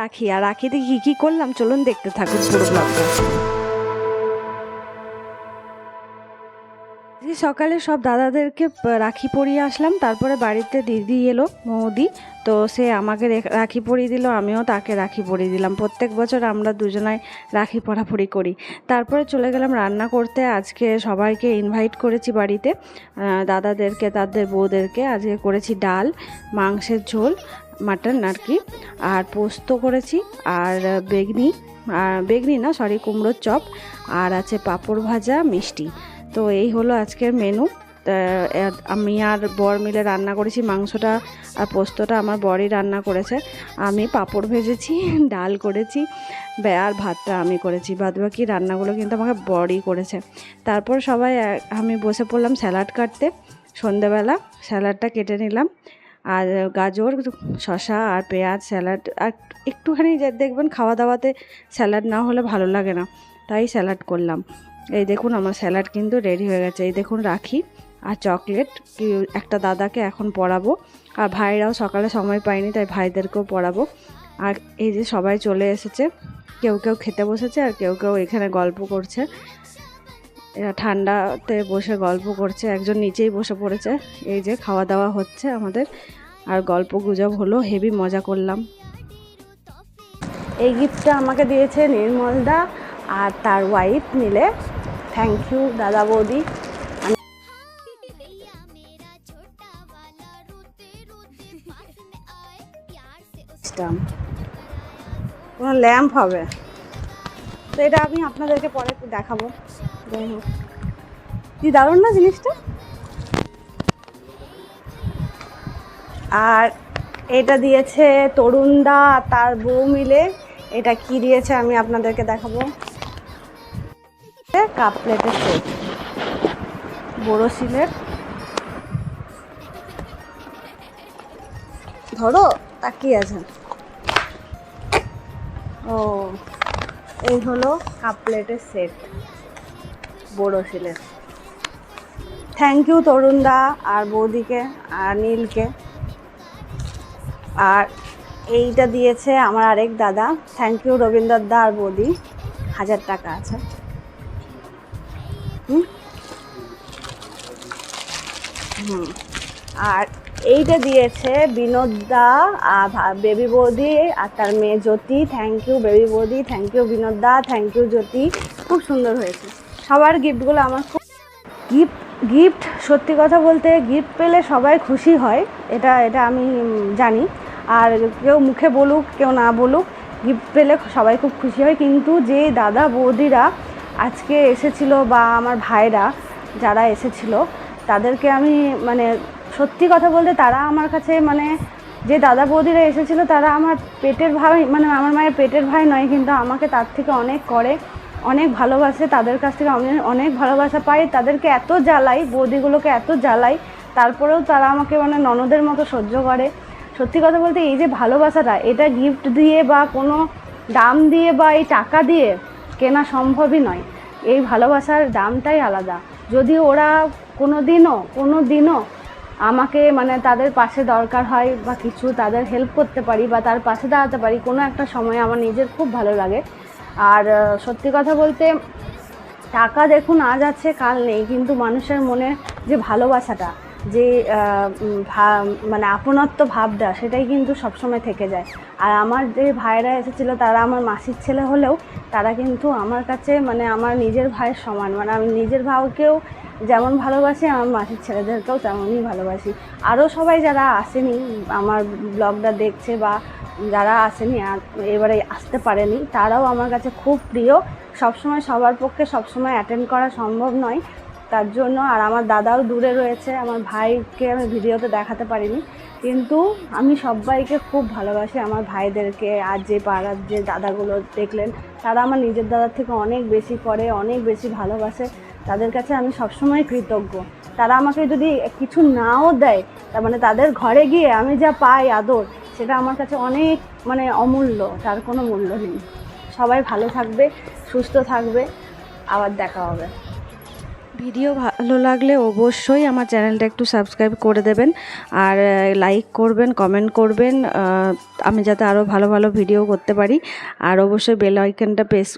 রাখি, আর রাখিতে কি কি করলাম? চলুন দেখতে থাকুন পুরো ব্লগটা সকালে সব দাদাদেরকে রাখি পরিয়ে আসলাম, তারপরে বাড়িতে দিদি এলো, মৌদি। তো সে আমাকে রাখি পরিয়ে দিল, আমিও তাকে রাখি পরিয়ে দিলাম। প্রত্যেক বছর আমরা দুজনাই রাখি পরাপরি করি। তারপরে চলে গেলাম রান্না করতে। আজকে সবাইকে ইনভাইট করেছি বাড়িতে। দাদাদেরকে, তাদের বউদেরকে। আজকে করেছি ডাল, মাংসের ঝোল। মাটন আর কি। আর পোস্ত করেছি, আর বেগনি আর বেগনি না সরি কুমড়োর চপ, আর আছে পাঁপড় ভাজা, মিষ্টি। তো এই হলো আজকের মেনু আমি আর বর মিলে রান্না করেছি, মাংসটা আর পোস্তটা আমার বরই রান্না করেছে। আমি পাঁপড় ভেজেছি, ডাল করেছি আর ভাতটা আমি করেছি। বাদ বাকি রান্নাগুলো কিন্তু আমাকে বরই করেছে। তারপর সবাই আমি বসে পড়লাম স্যালাড কাটতে। সন্ধেবেলা স্যালাডটা কেটে নিলাম। আর গাজর শশা আর পেঁয়াজ স্যালাড আর একটুখানি যে দেখবেন খাওয়া দাওয়াতে স্যালাড না হলে ভালো লাগে না, তাই স্যালাড করলাম। এই দেখুন আমার স্যালাড কিন্তু রেডি হয়ে গেছে। এই দেখুন রাখি আর চকলেট একটা দাদাকে এখন পড়াবো। আর ভাইরাও সকালে সময় পায়নি, তাই ভাইদেরকেও পড়াবো। আর এই যে সবাই চলে এসেছে, কেউ কেউ খেতে বসেছে আর কেউ কেউ এখানে গল্প করছে। ঠান্ডাতে বসে গল্প করছে, একজন নিচেই বসে পড়েছে। এই যে খাওয়া দাওয়া হচ্ছে আমাদের, আর গল্প গুজব হলো, হেভি মজা করলাম। এই গিফটটা আমাকে দিয়েছে নির্মলদা আর তার ওয়াইফ মিলে। থ্যাংক ইউ দাদা বৌদি। কোনো ল্যাম্প হবে। তো এটা আমি আপনাদেরকে পরে দেখাবো। যাই হোক। দারুণ না জিনিসটা? আর এটা দিয়েছে তরুণদা তার বউ মিলে। এটা কি দিয়েছে আমি আপনাদেরকে দেখাবো। কাপ প্লেটের সেট। বড়ো শিলের। ধরো, তাকিয়ে আছে ও, এই হলো কাপ প্লেটের সেট। বড়ো শিলের থ্যাংক ইউ তরুণদা আর বৌদিকে আর নীলকে। আর এইটা দিয়েছে আমার আরেক দাদা। থ্যাংক ইউ রবীন্দ্র দা আর বৌদি। হাজার টাকা আছে। হুম? আর এইটা দিয়েছে বিনোদ দা বেবি বৌদি আর তার মেয়ে জ্যোতি। থ্যাংক ইউ বেবি বৌদি। Thank you Binod the. Thank you Jyoti. খুব সুন্দর হয়েছে। সবার গিফটগুলো আমার খুব গিফট গিফট সত্যি কথা বলতে গিফট পেলে সবাই খুশি হয়, এটা এটা আমি জানি। আর কেউ মুখে বলুক, কেউ না বলুক গিফট পেলে সবাই খুব খুশি হয়। কিন্তু যে দাদা বৌদিরা আজকে এসেছিল বা আমার ভাইরা যারা এসেছিল, তাদেরকে আমি মানে সত্যি কথা বলতে তারা আমার কাছে মানে যে দাদা বৌদিরা এসেছিল তারা আমার পেটের ভাই মানে আমার মায়ের পেটের ভাই নয়, কিন্তু আমাকে তার থেকে অনেক করে। অনেক ভালোবাসে, তাদের কাছ থেকে আমি অনেক ভালোবাসা পাই। তাদেরকে এত জ্বালাই, বৌদিগুলোকে এত জ্বালাই, তারপরেও তারা আমাকে মানে ননদের মতো সহ্য করে। সত্যি কথা বলতে এই যে ভালোবাসাটা, এটা গিফট দিয়ে বা কোনো দাম দিয়ে বা এই টাকা দিয়ে কেনা সম্ভবই নয়। এই ভালোবাসার দামটাই আলাদা। যদি ওরা কোনো দিনও কোনো দিনও আমাকে মানে তাদের পাশে দরকার হয় বা কিছু তাদের হেল্প করতে পারি বা তার পাশে দাঁড়াতে পারি, কোনো একটা সময় আমার নিজের খুব ভালো লাগে। আর সত্যি কথা বলতে, টাকা দেখুন আজ আছে, কাল নেই, কিন্তু মানুষের মনে যে ভালোবাসাটা, যে মানে আপনত্ব ভাবটা, সেটাই কিন্তু সবসময় থেকে যায়। আর আমার যে ভাইরা এসেছিল, তারা আমার মাসির ছেলে হলেও, তারা কিন্তু আমার কাছে মানে আমার নিজের ভাইয়ের সমান। মানে আমি নিজের ভাইকেও যেমন ভালোবাসি, আমার মাসির ছেলেদেরকেও তেমনই ভালোবাসি। আরও সবাই যারা আসেনি, আমার ব্লগটা দেখছে বা যারা আসেনি এবারে আসতে পারেনি, তারাও আমার কাছে খুব প্রিয়। সবসময় সবার পক্ষে সবসময় অ্যাটেন্ড করা সম্ভব নয়। তার জন্য আর আমার দাদাও দূরে রয়েছে, আমার ভাইকে আমি ভিডিওতে দেখাতে পারিনি। কিন্তু আমি সবাইকে খুব ভালোবাসি আমার ভাইদেরকে, আর যে পাড়ার যে দাদাগুলো দেখলেন, তারা আমার নিজের দাদার থেকে অনেক বেশি করে, অনেক বেশি ভালোবাসে। তাদের কাছে আমি সবসময় কৃতজ্ঞ। তারা আমাকে যদি কিছু নাও দেয়, তার মানে তাদের ঘরে গিয়ে আমি যা পাই আদর, সেটা আমার কাছে অনেক মানে অমূল্য, তার কোনো মূল্য নেই। সবাই ভালো থাকবে, সুস্থ থাকবে, আবার দেখা হবে। ভিডিও ভালো লাগলে অবশ্যই আমার চ্যানেলটা একটু সাবস্ক্রাইব করে দেবেন আর লাইক করবেন কমেন্ট করবেন আমি যাতে আরও ভালো ভালো ভিডিও করতে পারি। আর অবশ্যই বেল আইকনটা প্রেস